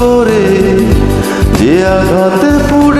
করে যে আঘাতে পুড়ে